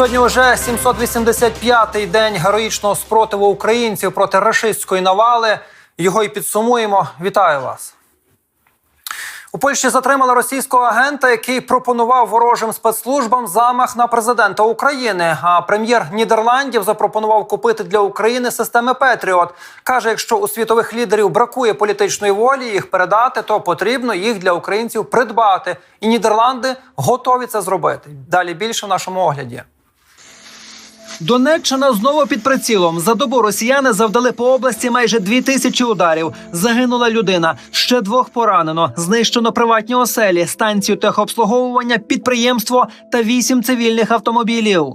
Сьогодні вже 785-й день героїчного спротиву українців проти рашистської навали. Його і підсумуємо. Вітаю вас. У Польщі затримали російського агента, який пропонував ворожим спецслужбам замах на президента України. А прем'єр Нідерландів запропонував купити для України системи Петріот. каже, якщо у світових лідерів бракує політичної волі їх передати, то потрібно їх для українців придбати. І Нідерланди готові це зробити. Далі більше в нашому огляді. Донеччина знову під прицілом. За добу росіяни завдали по області майже дві тисячі ударів. Загинула людина, ще двох поранено. Знищено приватні оселі, станцію техобслуговування, підприємство та вісім цивільних автомобілів.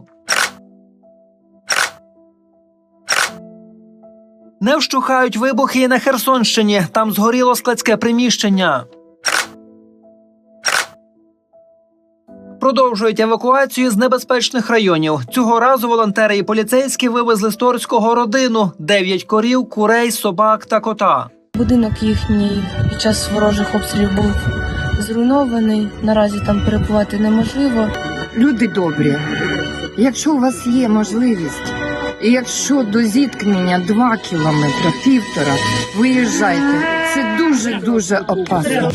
Не вщухають вибухи і на Херсонщині. Там згоріло складське приміщення. Продовжують евакуацію з небезпечних районів. Цього разу волонтери і поліцейські вивезли з Торського родину: дев'ять корів, курей, собак та кота. Будинок їхній під час ворожих обстрілів був зруйнований. Наразі там перебувати неможливо. Люди добрі, якщо у вас є можливість, і якщо до зіткнення два кілометри, півтора, виїжджайте. Це дуже дуже опасно.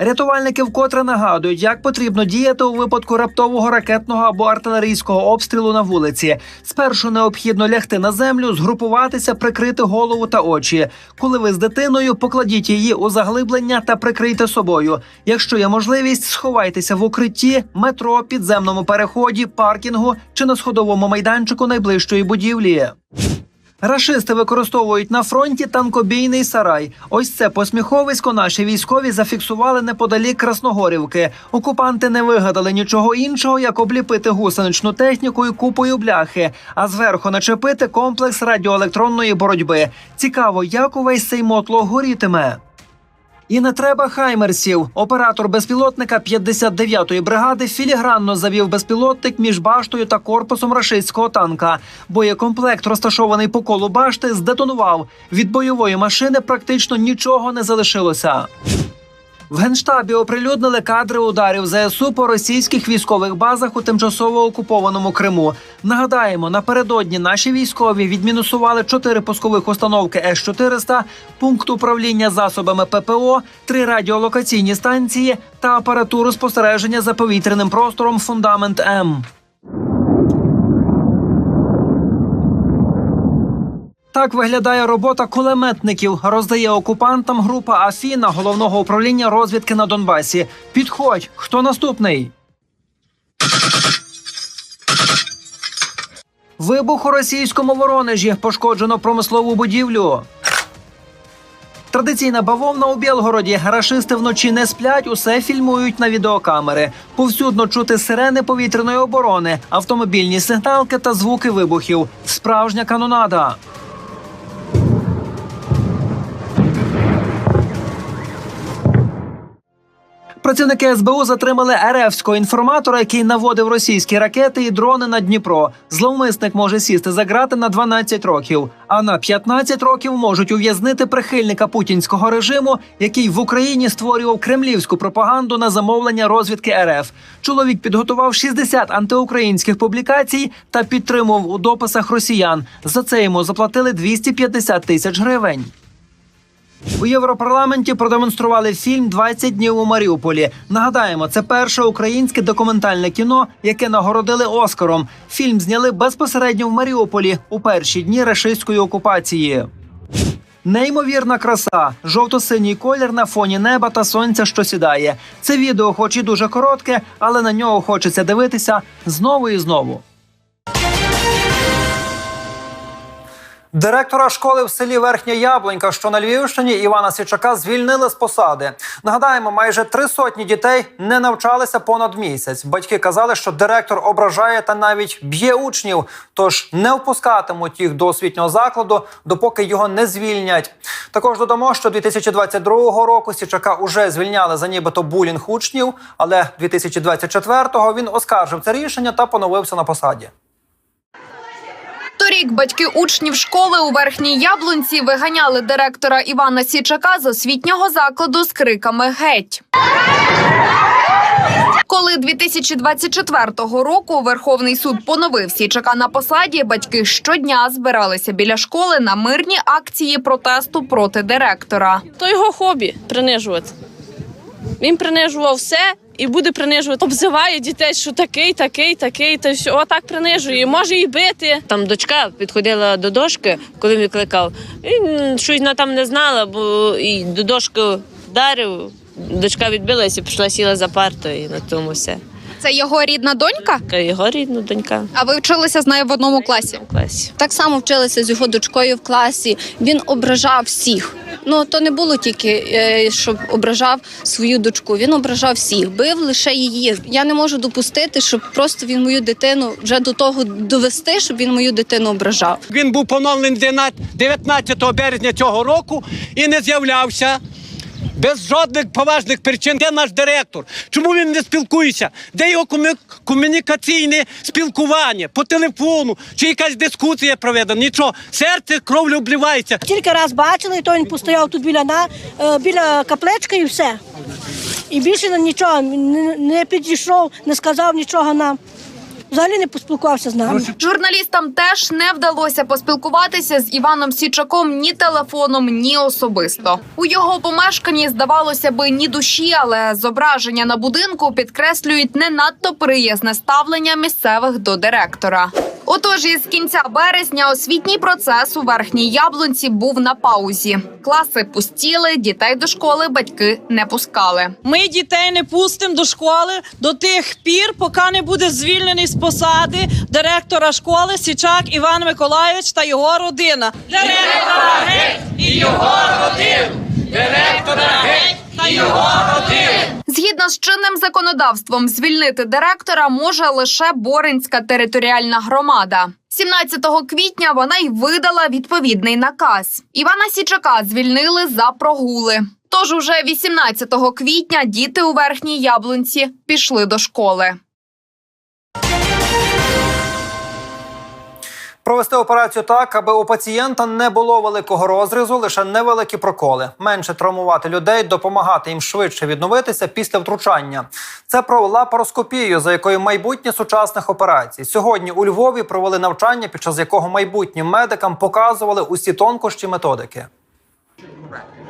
Рятувальники вкотре нагадують, як потрібно діяти у випадку раптового ракетного або артилерійського обстрілу на вулиці. Спершу необхідно лягти на землю, згрупуватися, прикрити голову та очі. Коли ви з дитиною, покладіть її у заглиблення та прикрийте собою. Якщо є можливість, сховайтеся в укритті, метро, підземному переході, паркінгу чи на сходовому майданчику найближчої будівлі. Рашисти використовують на фронті танкобійний сарай. Ось це посміховисько наші військові зафіксували неподалік Красногорівки. Окупанти не вигадали нічого іншого, як обліпити гусеничну техніку і купою бляхи, а зверху начепити комплекс радіоелектронної боротьби. Цікаво, як увесь цей мотло горітиме. І не треба хаймерсів. Оператор безпілотника 59-ї бригади філігранно завів безпілотник між баштою та корпусом рашистського танка. Боєкомплект, розташований по колу башти, здетонував. Від бойової машини практично нічого не залишилося. В генштабі оприлюднили кадри ударів ЗСУ по російських військових базах у тимчасово окупованому Криму. Нагадаємо, напередодні наші військові відмінусували чотири пускових установки С-400, пункт управління засобами ППО, три радіолокаційні станції та апаратуру спостереження за повітряним простором Фундамент М. Так виглядає робота кулеметників. Роздає окупантам група Афіна головного управління розвідки на Донбасі. Підходь, хто наступний? Вибух у російському воронежі пошкоджено промислову будівлю. Традиційна бавовна у Білгороді. Рашисти вночі не сплять, усе фільмують на відеокамери. Повсюдно чути сирени повітряної оборони, автомобільні сигналки та звуки вибухів. Справжня канонада. Працівники СБУ затримали РФського інформатора, який наводив російські ракети і дрони на Дніпро. Зловмисник може сісти за грати на 12 років, а на 15 років можуть ув'язнити прихильника путінського режиму, який в Україні створював кремлівську пропаганду на замовлення розвідки РФ. Чоловік підготував 60 антиукраїнських публікацій та підтримував у дописах росіян. За це йому заплатили 250 тисяч гривень. У Європарламенті продемонстрували фільм «20 днів у Маріуполі. Нагадаємо, це перше українське документальне кіно, яке нагородили Оскаром. Фільм зняли безпосередньо в Маріуполі у перші дні рашистської окупації. Неймовірна краса, жовто-синій колір на фоні неба та сонця, що сідає. Це відео, хоч і дуже коротке, але на нього хочеться дивитися знову і знову. Директора школи в селі Верхня Яблонька, що на Львівщині, Івана Січака звільнили з посади. Нагадаємо, майже три сотні дітей не навчалися понад місяць. Батьки казали, що директор ображає та навіть б'є учнів, тож не впускатимуть їх до освітнього закладу, допоки його не звільнять. Також додамо, що 2022 року Січака уже звільняли за нібито булінг учнів, але 2024-го він оскаржив це рішення та поновився на посаді. Торік батьки учнів школи у верхній яблунці виганяли директора Івана Січака з освітнього закладу з криками Геть. Коли 2024 року Верховний суд поновив Січака на посаді, батьки щодня збиралися біля школи на мирні акції протесту проти директора. То його хобі принижувати. Він принижував все і буде принижувати. Обзиває дітей, що такий, такий, такий, та все. Отак принижує. Може і бити. Там дочка підходила до дошки, коли викликав. І щось вона там не знала, бо і до дошки вдарив. Дочка відбилася, пішла сіла за партою і на тому все. Це його рідна донька. Його рідна донька А ви вчилися з нею в одному класі? в класі. Так само вчилися з його дочкою в класі. Він ображав всіх. Ну то не було тільки, е, щоб ображав свою дочку. Він ображав всіх, бив лише її. Я не можу допустити, щоб просто він мою дитину вже до того довести, щоб він мою дитину ображав. Він був поновлений 19 березня цього року і не з'являвся. Без жодних поважних причин. Де наш директор? Чому він не спілкується? Де його комі- комунікаційне спілкування по телефону? Чи якась дискусія проведена? Нічого. Серце кров'ю обливається. Тільки раз бачили, то він постояв тут біля на е, біля каплечки і все. І більше нічого не підійшов, не сказав нічого нам. Взагалі не поспілкувався з нами. Журналістам теж не вдалося поспілкуватися з Іваном Січаком ні телефоном, ні особисто. У його помешканні здавалося би ні душі, але зображення на будинку підкреслюють не надто приязне ставлення місцевих до директора. Отож, із кінця березня освітній процес у верхній яблунці був на паузі. Класи пустіли, дітей до школи батьки не пускали. Ми дітей не пустимо до школи до тих пір, поки не буде звільнений з посади директора школи Січак Іван Миколайович та його родина. Директора геть і його родину! Директора геть та його родин. Згідно з чинним законодавством, звільнити директора може лише Боринська територіальна громада. 17 квітня вона й видала відповідний наказ. Івана Січака звільнили за прогули. Тож уже 18 квітня діти у верхній яблунці пішли до школи. Провести операцію так, аби у пацієнта не було великого розрізу, лише невеликі проколи, менше травмувати людей, допомагати їм швидше відновитися після втручання. Це про лапароскопію, за якою майбутнє сучасних операцій. Сьогодні у Львові провели навчання, під час якого майбутнім медикам показували усі тонкощі методики.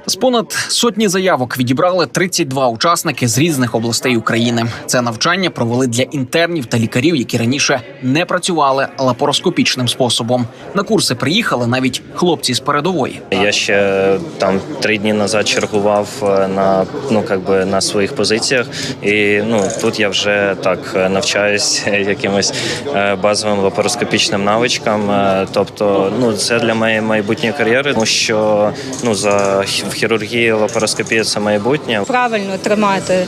З понад сотні заявок відібрали 32 учасники з різних областей України. Це навчання провели для інтернів та лікарів, які раніше не працювали лапароскопічним способом. На курси приїхали навіть хлопці з передової. Я ще там три дні назад чергував е, на ну как би на своїх позиціях, і ну тут я вже так навчаюсь якимось е, базовим лапароскопічним навичкам. Е, Тобто, ну це для моєї майбутньої кар'єри, тому що ну за хірургії лапароскопія це майбутнє. правильно тримати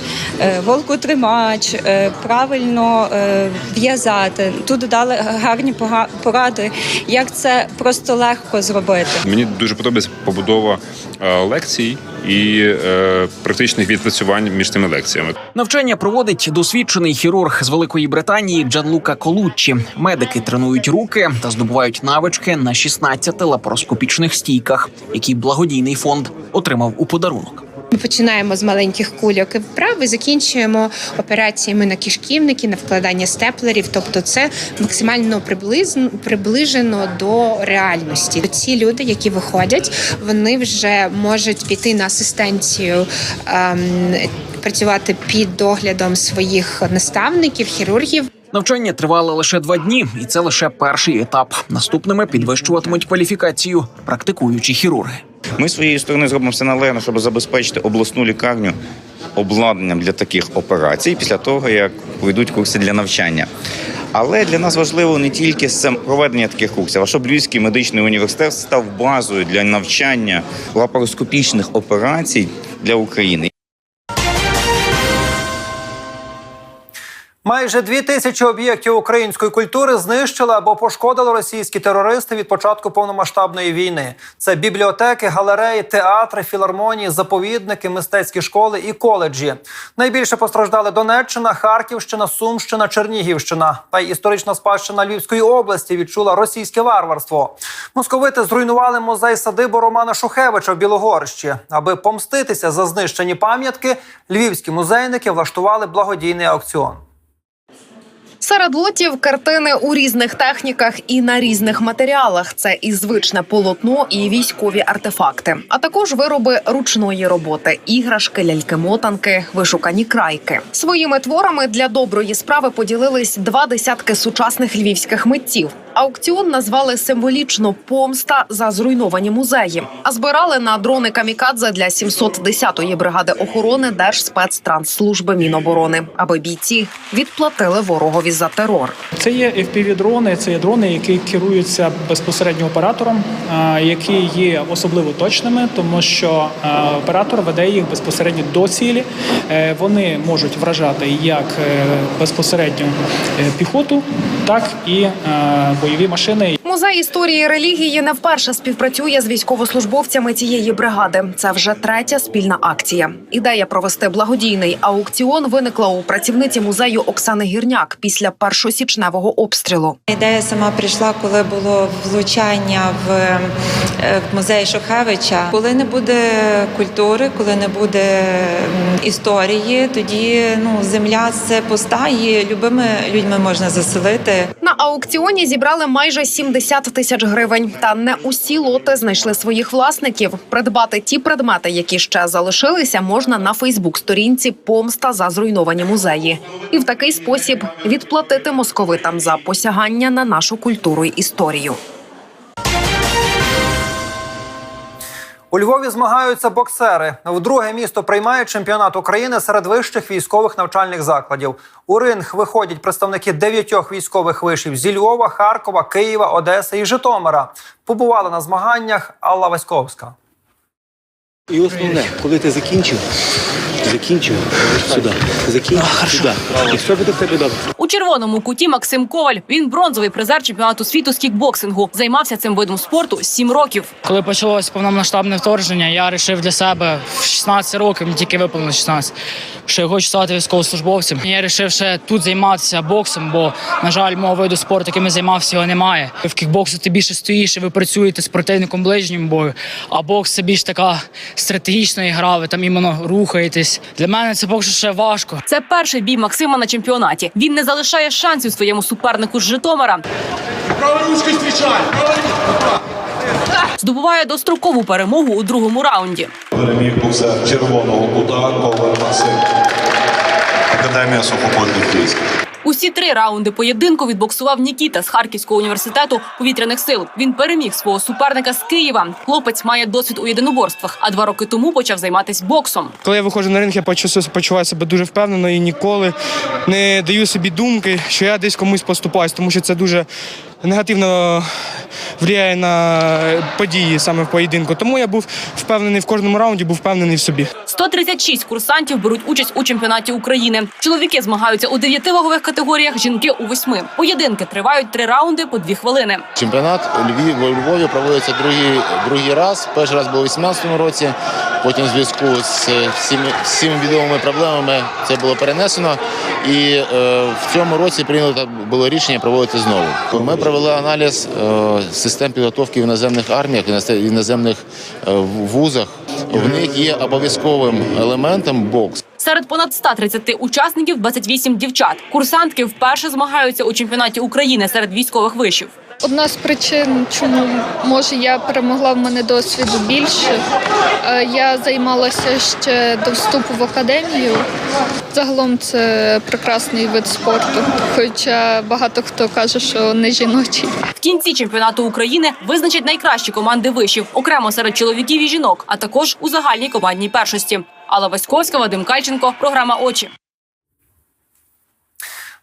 голку волкотримач, е, правильно е, в'язати. Тут дали гарні поради, як це просто легко зробити. Мені дуже подобається побудова е, лекцій і е, практичних відпрацювань між тими лекціями. Навчання проводить досвідчений хірург з Великої Британії Джанлука Колуччі. Медики тренують руки та здобувають навички на 16 лапароскопічних стійках, які благодійний фонд отримав у подарунок. Ми починаємо з маленьких кульок і вправ і закінчуємо операціями на кишківники, на вкладання степлерів. Тобто, це максимально приблизно приближено до реальності. Ці люди, які виходять, вони вже можуть піти на асистенцію. ем, Працювати під доглядом своїх наставників, хірургів. Навчання тривало лише два дні, і це лише перший етап. Наступними підвищуватимуть кваліфікацію практикуючі хірурги. Ми своєї сторони зробимо все належне, щоб забезпечити обласну лікарню обладнанням для таких операцій після того, як пройдуть курси для навчання. Але для нас важливо не тільки сам проведення таких курсів, а щоб Львівський медичний університет став базою для навчання лапароскопічних операцій для України. Майже дві тисячі об'єктів української культури знищили або пошкодили російські терористи від початку повномасштабної війни. Це бібліотеки, галереї, театри, філармонії, заповідники, мистецькі школи і коледжі. Найбільше постраждали Донеччина, Харківщина, Сумщина, Чернігівщина. Та й історична спадщина Львівської області відчула російське варварство. Московити зруйнували музей садибу Романа Шухевича в Білогорщі. Аби помститися за знищені пам'ятки, львівські музейники влаштували благодійний аукціон. Серед лотів картини у різних техніках і на різних матеріалах. Це і звичне полотно, і військові артефакти, а також вироби ручної роботи, іграшки, ляльки-мотанки, вишукані крайки. Своїми творами для доброї справи поділились два десятки сучасних львівських митців. Аукціон назвали символічно помста за зруйновані музеї, а збирали на дрони камікадзе для 710-ї бригади охорони Держспецтрансслужби Міноборони, аби бійці відплатили ворогові за терор. Це є FPV-дрони, це є дрони, які керуються безпосередньо оператором, які є особливо точними, тому що оператор веде їх безпосередньо до цілі. Е, Вони можуть вражати як е, безпосередньо е, піхоту, так і бойові машини. Музей історії релігії не вперше співпрацює з військовослужбовцями цієї бригади. Це вже третя спільна акція. Ідея провести благодійний аукціон виникла у працівниці музею Оксани Гірняк після першосічневого обстрілу. Ідея сама прийшла, коли було влучання в, е, в музей Шухевича. Коли не буде культури, коли не буде історії, тоді ну земля це пуста, і любими людьми можна заселити. На аукціоні зібрали майже 70 тисяч гривень. Та не усі лоти знайшли своїх власників. Придбати ті предмети, які ще залишилися, можна на Фейсбук-сторінці Помста за зруйновані музеї. І в такий спосіб відплатити московитам за посягання на нашу культуру й історію. У Львові змагаються боксери. Вдруге місто приймає чемпіонат України серед вищих військових навчальних закладів. У ринг виходять представники дев'ятьох військових вишів зі Львова, Харкова, Києва, Одеси і Житомира. Побувала на змаганнях Алла Васьковська. І основне, коли ти закінчив, закінчив сюди, закінчив сюди. І все буде в тебе добре. У червоному куті Максим Коваль. Він бронзовий призер чемпіонату світу з кікбоксингу. Займався цим видом спорту сім років. Коли почалось повномасштабне вторгнення, я вирішив для себе в 16 років, мені тільки виповнилось 16, що я хочу стати військовослужбовцем. Я вирішив ще тут займатися боксом, бо, на жаль, мого виду спорту, яким я займався, його немає. В кікбоксу ти більше стоїш і ви працюєте з противником ближнім бою, а бокс це більш така стратегічна гра, ви там іменно рухаєтесь. Для мене це поки що ще важко. Це перший бій Максима на чемпіонаті. Він не залишає шансів своєму супернику з Житомира. Здобуває дострокову перемогу у другому раунді. Переміг боксер червоного кута Коваль Максим. Академія сухопутних військ. Усі три раунди поєдинку відбоксував Нікіта з Харківського університету повітряних сил. Він переміг свого суперника з Києва. Хлопець має досвід у єдиноборствах, а два роки тому почав займатися боксом. Коли я виходжу на ринг, я почуваю, себе дуже впевнено і ніколи не даю собі думки, що я десь комусь поступаюсь, тому що це дуже негативно впливає на події саме в поєдинку. Тому я був впевнений в кожному раунді, був впевнений в собі. 136 курсантів беруть участь у чемпіонаті України. Чоловіки змагаються у дев'яти вагових категоріях, жінки у восьми. Поєдинки тривають три раунди по дві хвилини. Чемпіонат Львів у Львові проводиться другий, другий раз. Перший раз був у 18-му році. Потім, в зв'язку з всіми, всіми відомими проблемами, це було перенесено. І е, в цьому році прийнято було рішення проводити знову. Ми провели аналіз е, систем підготовки в іноземних арміях, в іноземних е, вузах. В них є обов'язковим елементом бокс. Серед понад 130 учасників 28 дівчат. Курсантки вперше змагаються у чемпіонаті України серед військових вишів. Одна з причин, чому може я перемогла в мене досвіду більше. Е, Я займалася ще до вступу в академію. Загалом це прекрасний вид спорту, хоча багато хто каже, що не жіночий. В кінці чемпіонату України визначать найкращі команди вишів, окремо серед чоловіків і жінок, а також у загальній командній першості. Алла Васьковська, Вадим Кальченко, програма Очі.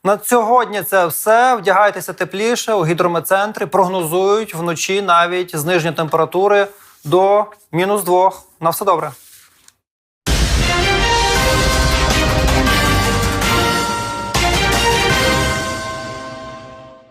На сьогодні це все. Вдягайтеся тепліше. У гідрометцентрі прогнозують вночі навіть зниження температури до мінус двох. На все добре.